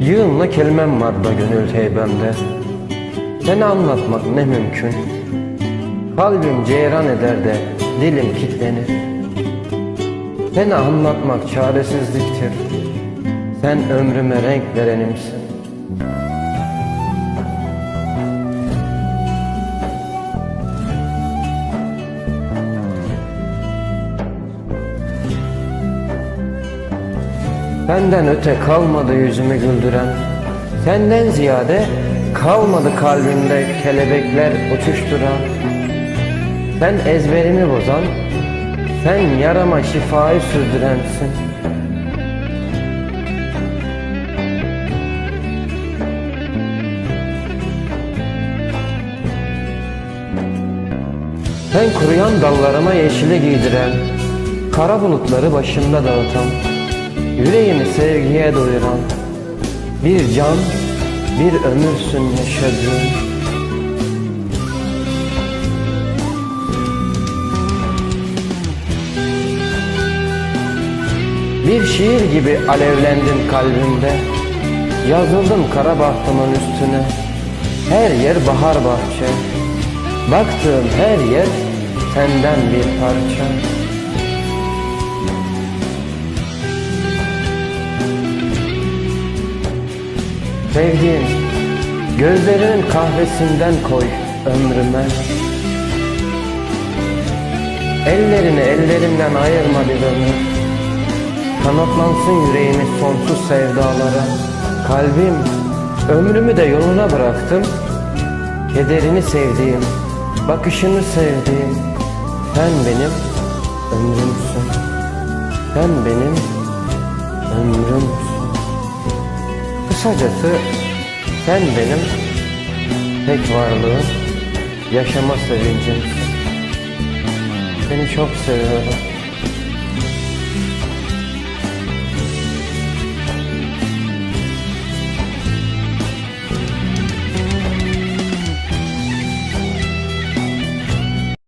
Yığınla kelimem var da gönül heybemde. Seni anlatmak ne mümkün? Kalbim ceyran eder de dilim kitlenir Seni anlatmak çaresizliktir Sen ömrüme renk verenimsin. Senden öte kalmadı yüzümü güldüren. Senden ziyade kalmadı kalbimde kelebekler uçuşturan. Sen ezberimi bozan Sen yarama şifayı sürdürensin Sen kuruyan dallarıma yeşili giydiren Kara bulutları başımda dağıtan Yüreğimi sevgiye doyuran Bir can, bir ömürsün yaşadığım Bir şiir gibi alevlendin kalbimde Yazıldım kara bahtımın üstüne Her yer bahar bahçe Baktığım her yer senden bir parça. Sevdiğim gözlerinin kahvesinden koy ömrüme. Ellerini ellerimden ayırma bir ömür. Kanatlansın yüreğimiz sonsuz sevdalara. Kalbim ömrümü de yoluna bıraktım. Kederini sevdiğim, bakışını sevdiğim Sen benim ömrümsün Sen benim ömrümsün Kısacası sen benim tek varlığım, yaşama sevincimsin. Seni çok seviyorum.